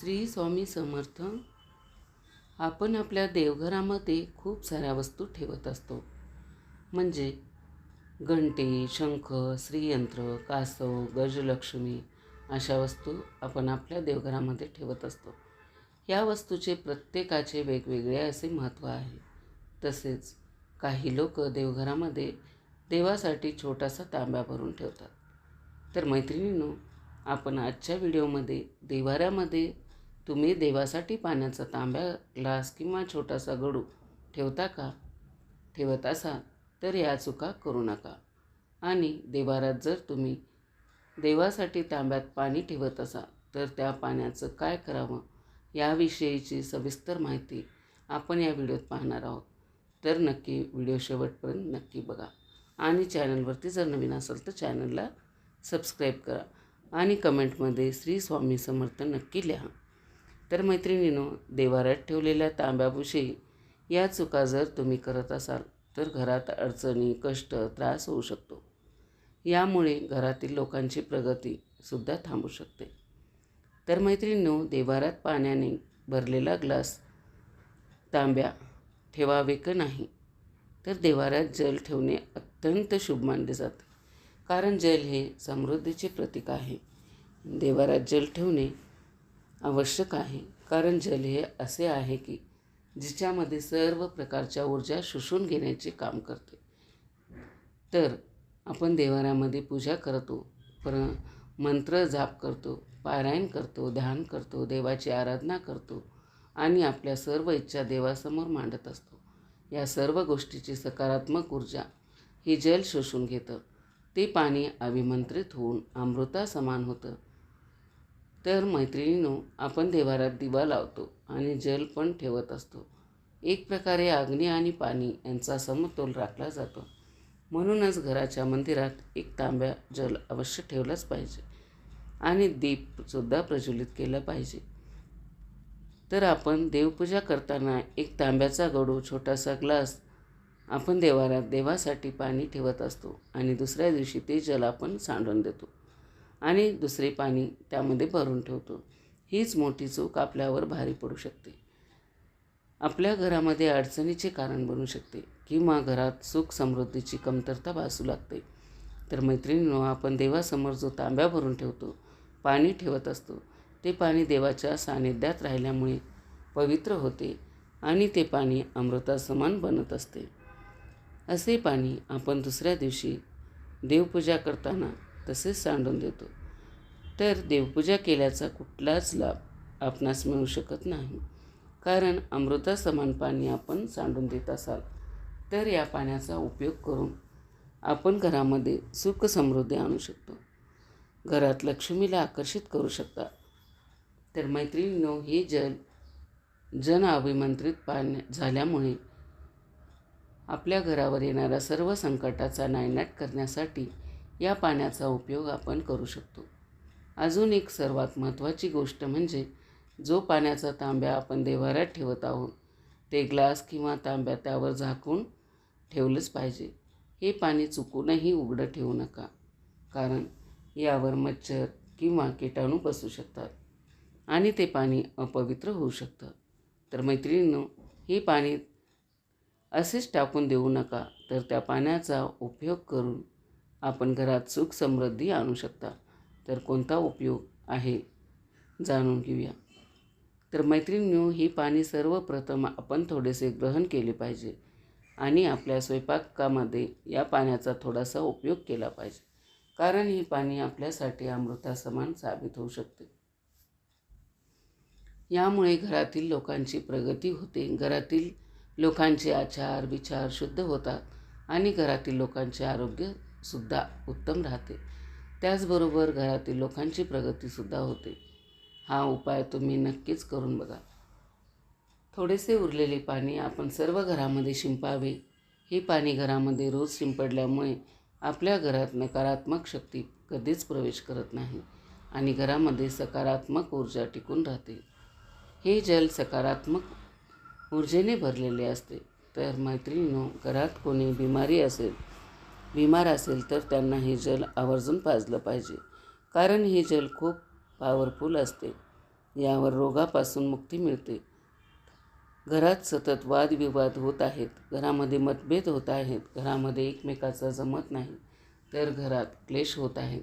श्री स्वामी समर्थ आपण आपल्या देवघरामध्ये खूप साऱ्या वस्तू ठेवत असतो. म्हणजे घंटे शंख श्रीयंत्र कासव गजलक्ष्मी अशा वस्तू आपण आपल्या देवघरामध्ये ठेवत असतो. या वस्तूचे प्रत्येकाचे वेगवेगळे असे महत्त्व आहे. तसेच काही लोक देवघरामध्ये देवासाठी छोटासा तांब्या भरून ठेवतात. तर मैत्रिणींनो आपण आजच्या व्हिडिओमध्ये देवाऱ्यामध्ये तुम्ही देवासाठी पाण्याचा तांब्या ग्लास किंवा छोटासा गडू ठेवता का? ठेवत असाल तर या चुका करू नका. आणि देवारात जर तुम्ही देवासाठी तांब्यात पाणी ठेवत असाल तर त्या पाण्याचं काय करावं याविषयीची सविस्तर माहिती आपण या व्हिडिओत पाहणार आहोत. तर नक्की व्हिडिओ शेवटपर्यंत नक्की बघा. आणि चॅनलवरती जर नवीन असेल तर चॅनलला सबस्क्राईब करा. आणि कमेंटमध्ये श्री स्वामी समर्थ नक्की लिहा. तर मैत्रिणीनो देवाऱ्यात ठेवलेल्या तांब्याभुशी या चुका जर तुम्ही करत असाल तर घरात अडचणी कष्ट त्रास होऊ शकतो. यामुळे घरातील लोकांची प्रगतीसुद्धा थांबू शकते. तर मैत्रिणीनो देवारात पाण्याने भरलेला ग्लास तांब्या ठेवावे का नाही? तर देवाऱ्यात जल ठेवणे अत्यंत शुभ मानले जाते. कारण जल हे समृद्धीचे प्रतीक आहे. देवाऱ्यात जल ठेवणे आवश्यक आहे. कारण जल हे असे आहे की जिच्यामध्ये सर्व प्रकारच्या ऊर्जा शोषून घेण्याचे काम करते. तर आपण देवाऱ्यामध्ये पूजा करतो पर मंत्र जाप करतो पारायण करतो ध्यान करतो देवाची आराधना करतो आणि आपल्या सर्व इच्छा देवासमोर मांडत असतो. या सर्व गोष्टीची सकारात्मक ऊर्जा ही जल शोषून घेतं. ते पाणी अभिमंत्रित होऊन अमृता समान होतं. तर मैत्रिणीनो आपण देवारात दिवा लावतो आणि जल पण ठेवत असतो. एक प्रकारे अग्नी आणि पाणी यांचा समतोल राखला जातो. म्हणूनच घराच्या मंदिरात एक तांब्या जल अवश्य ठेवलंच पाहिजे आणि दीपसुद्धा प्रज्वलित केलं पाहिजे. तर आपण देवपूजा करताना एक तांब्याचा गडू छोटासा ग्लास आपण देवारात देवासाठी पाणी ठेवत असतो आणि दुसऱ्या दिवशी ते जल आपण सांडून देतो. आणि दुसरे पाणी त्यामध्ये भरून ठेवतो. हीच मोठी चूक आपल्यावर भारी पडू शकते. आपल्या घरामध्ये अडचणीचे कारण बनू शकते किंवा घरात सुख समृद्धीची कमतरता भासू लागते. तर मैत्रिणींनो आपण देवासमोर जो तांब्या भरून ठेवतो पाणी ठेवत असतो ते पाणी देवाच्या सानिध्यात राहिल्यामुळे पवित्र होते आणि ते पाणी अमृतासमान बनत असते. असे पाणी आपण दुसऱ्या दिवशी देवपूजा करताना तसेच सांडून देतो. तर देवपूजा केल्याचा कुठलाच लाभ आपणास मिळू शकत नाही. कारण अमृतासमान पाणी आपण सांडून देत असाल तर या पाण्याचा उपयोग करून आपण घरामध्ये सुख समृद्धी आणू शकतो. घरात लक्ष्मीला आकर्षित करू शकता. तर मैत्रिणीनो हे जल जन अभिमंत्रित पाण्या झाल्यामुळे आपल्या घरावर येणाऱ्या सर्व संकटाचा नायनाट करण्यासाठी या पाण्याचा उपयोग आपण करू शकतो. अजून एक सर्वात महत्त्वाची गोष्ट म्हणजे जो पाण्याचा तांब्या आपण देवाऱ्यात ठेवत आहोत ते ग्लास किंवा तांब्या त्यावर झाकून ठेवलंच पाहिजे. हे पाणी चुकूनही उघडं ठेवू नका कारण यावर मच्छर किंवा किटाणू बसू शकतात आणि ते पाणी अपवित्र होऊ शकतं. तर मैत्रिणींनो हे पाणी असेच टाकून देऊ नका तर त्या पाण्याचा उपयोग करून आपण घरात सुख समृद्धी आणू शकता. तर कोणता उपयोग आहे? जाणून घेऊया. तर मैत्रिणींनो हे पाणी सर्वप्रथम आपण थोडेसे ग्रहण केले पाहिजे आणि आपल्या स्वयंपाकामध्ये या पाण्याचा थोडासा उपयोग केला पाहिजे. कारण हे पाणी आपल्यासाठी अमृतासमान साबित होऊ शकते. यामुळे घरातील लोकांची प्रगती होते. घरातील लोकांचे आचार विचार शुद्ध होतात आणि घरातील लोकांचे आरोग्य सुद्धा उत्तम राहते. त्याचबरोबर घरातील लोकांची प्रगतीसुद्धा होते. हा उपाय तुम्ही नक्कीच करून बघा. थोडेसे उरलेले पाणी आपण सर्व घरामध्ये शिंपावे. हे पाणी घरामध्ये रोज शिंपडल्यामुळे आपल्या घरात नकारात्मक शक्ती कधीच प्रवेश करत नाही आणि घरामध्ये सकारात्मक ऊर्जा टिकून राहते. हे जल सकारात्मक ऊर्जेने भरलेले असते. तर मैत्रिणीनो घरात कोणी बिमारी असेल बिमार असेल तर त्यांना हे जल आवर्जून पाजलं पाहिजे. कारण हे जल खूप पॉवरफुल असते. यावर रोगापासून मुक्ती मिळते. घरात सतत वादविवाद होत आहेत. घरामध्ये मतभेद होत आहेत. घरामध्ये एकमेकाचं जमत नाही. तर घरात क्लेश होत आहेत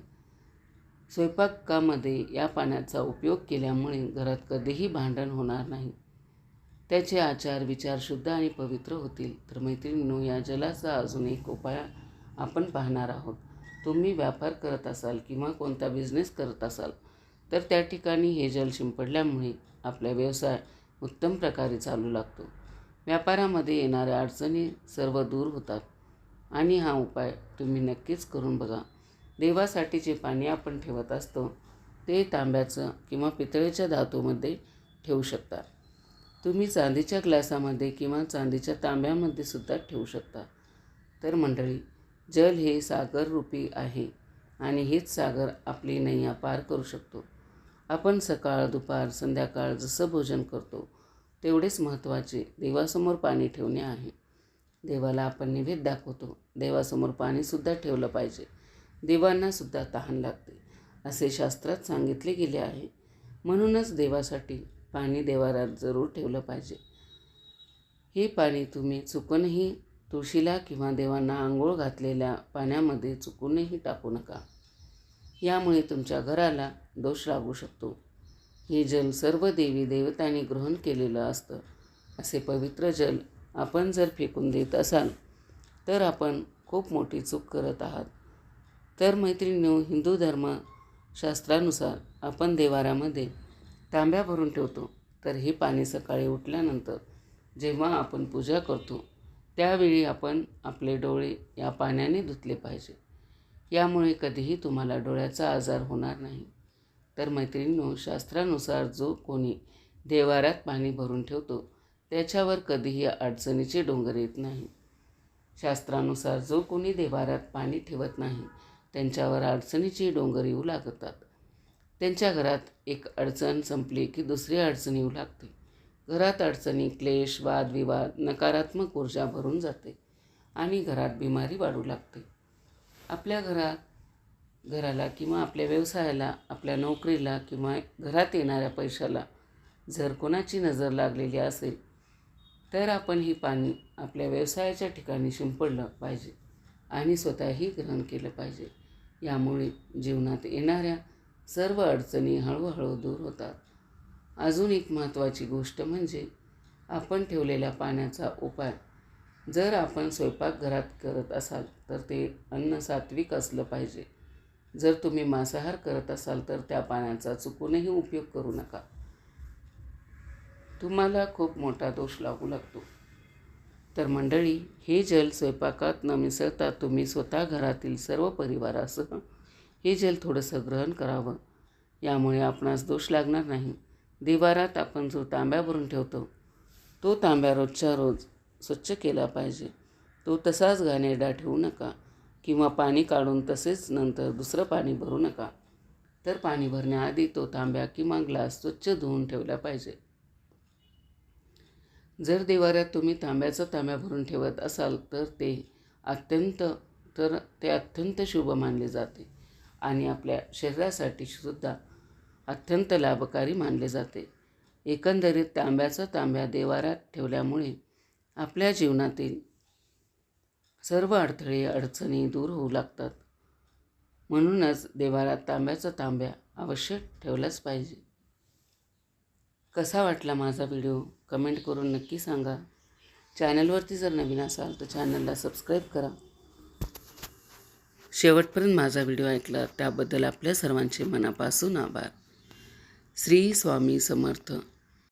स्वयंपाकामध्ये या पाण्याचा उपयोग केल्यामुळे घरात कधीही भांडण होणार नाही. त्याचे आचार विचार शुद्ध आणि पवित्र होतील. तर मैत्रिणींनो या जलाचा अजून एक उपाय आपण पाहणार आहोत. तुम्ही व्यापार करत असाल किंवा कोणता बिझनेस करत असाल तर त्या ठिकाणी हे जल शिंपडल्यामुळे आपला व्यवसाय उत्तम प्रकारे चालू लागतो. व्यापारामध्ये येणाऱ्या अडचणी सर्व दूर होतात आणि हा उपाय तुम्ही नक्कीच करून बघा. देवासाठी जे पाणी आपण ठेवत असतो ते तांब्याचं किंवा पितळेच्या धातूमध्ये ठेवू शकता. तुम्ही चांदीच्या ग्लासामध्ये किंवा चांदीच्या तांब्यामध्ये सुद्धा ठेवू शकता. तर मंडळी जल हे सागर रूपी आहे आणि हेच सागर आपली नैया पार करू शकतो. आपण सकाळ दुपार संध्याकाळ जसं भोजन करतो तेवढेच महत्त्वाचे देवासमोर पाणी ठेवणे आहे. देवाला आपण निवेद दाखवतो. देवासमोर पाणीसुद्धा ठेवलं पाहिजे. देवांनासुद्धा तहान लागते. असे शास्त्रात सांगितले गेले आहे. म्हणूनच देवासाठी पाणी देवारात जरूर ठेवलं पाहिजे. हे पाणी तुम्ही चुकूनही तुळशीला किंवा देवांना आंघोळ घातलेल्या पाण्यामध्ये चुकूनही टाकू नका. यामुळे तुमच्या घराला दोष लागू शकतो. हे जल सर्व देवी देवतांनी ग्रहण केलेलं असतं. असे पवित्र जल आपण जर फेकून देत असाल तर आपण खूप मोठी चूक करत आहात. तर मैत्रिणींनो हिंदू धर्मशास्त्रानुसार आपण देवारामध्ये तांब्या भरून ठेवतो. तर हे पाणी सकाळी उठल्यानंतर जेव्हा आपण पूजा करतो त्यावेळी आपण आपले डोळे या पाण्याने धुतले पाहिजे. यामुळे कधीही तुम्हाला डोळ्याचा आजार होणार नाही. तर मैत्रिणींनो शास्त्रानुसार जो कोणी देवारात पाणी भरून ठेवतो त्याच्यावर कधीही अडचणीचे डोंगर येत नाही. शास्त्रानुसार जो कोणी देवारात पाणी ठेवत नाही त्यांच्यावर अडचणीचे डोंगर येऊ लागतात. त्यांच्या घरात एक अडचण संपली की दुसरी अडचण येऊ लागते. घरात अडचणी क्लेश वादविवाद नकारात्मक ऊर्जा भरून जाते आणि घरात बिमारी वाढू लागते. आपल्या घरात घराला किंवा आपल्या व्यवसायाला आपल्या नोकरीला किंवा घरात येणाऱ्या पैशाला जर कोणाची नजर लागलेली असेल तर आपण ही पाणी आपल्या व्यवसायाच्या ठिकाणी शिंपडलं पाहिजे आणि स्वतःही ग्रहण केलं पाहिजे. यामुळे जीवनात येणाऱ्या सर्व अडचणी हळूहळू दूर होतात. अजून एक महत्त्वाची गोष्ट म्हणजे आपण ठेवलेल्या पाण्याचा उपाय. जर आपण स्वयंपाकघरात करत असाल तर ते अन्न सात्विक असलं पाहिजे. जर तुम्ही मांसाहार करत असाल तर त्या पाण्याचा चुकूनही उपयोग करू नका. तुम्हाला खूप मोठा दोष लागू लागतो. तर मंडळी हे जल स्वयंपाकात न मिसळता तुम्ही स्वतः घरातील सर्व परिवारासह हे जल थोडंसं ग्रहण करावं. यामुळे आपणास दोष लागणार नाही. दिवारात आपण जो तांब्या भरून ठेवतो तो तांब्या रोजच्या रोज स्वच्छ केला पाहिजे. तो तसाच घाणेरडा ठेवू नका किंवा पाणी काढून तसेच नंतर दुसरं पाणी भरू नका. तर पाणी भरण्याआधी तो तांब्या किंवा ग्लास स्वच्छ धुवून ठेवला पाहिजे. जर देवाऱ्यात तुम्ही तांब्याचा तांब्या भरून ठेवत असाल तर ते अत्यंत तर ते अत्यंत शुभ मानले जाते आणि आपल्या शरीरासाठी सुद्धा अत्यंत लाभकारी मानले जाते. एकंदरीत तांब्याचं तांब्या देवारात ठेवल्यामुळे आपल्या जीवनातील सर्व अडथळे अडचणी दूर होऊ लागतात. म्हणूनच देवारात तांब्याचा तांब्या अवश्य ठेवलाच पाहिजे. कसा वाटला माझा व्हिडिओ? कमेंट करून नक्की सांगा. चॅनलवरती जर नवीन असाल तर चॅनलला सबस्क्राईब करा. शेवटपर्यंत माझा व्हिडिओ ऐकला त्याबद्दल आपल्या सर्वांचे मनापासून आभार. श्री स्वामी समर्थ.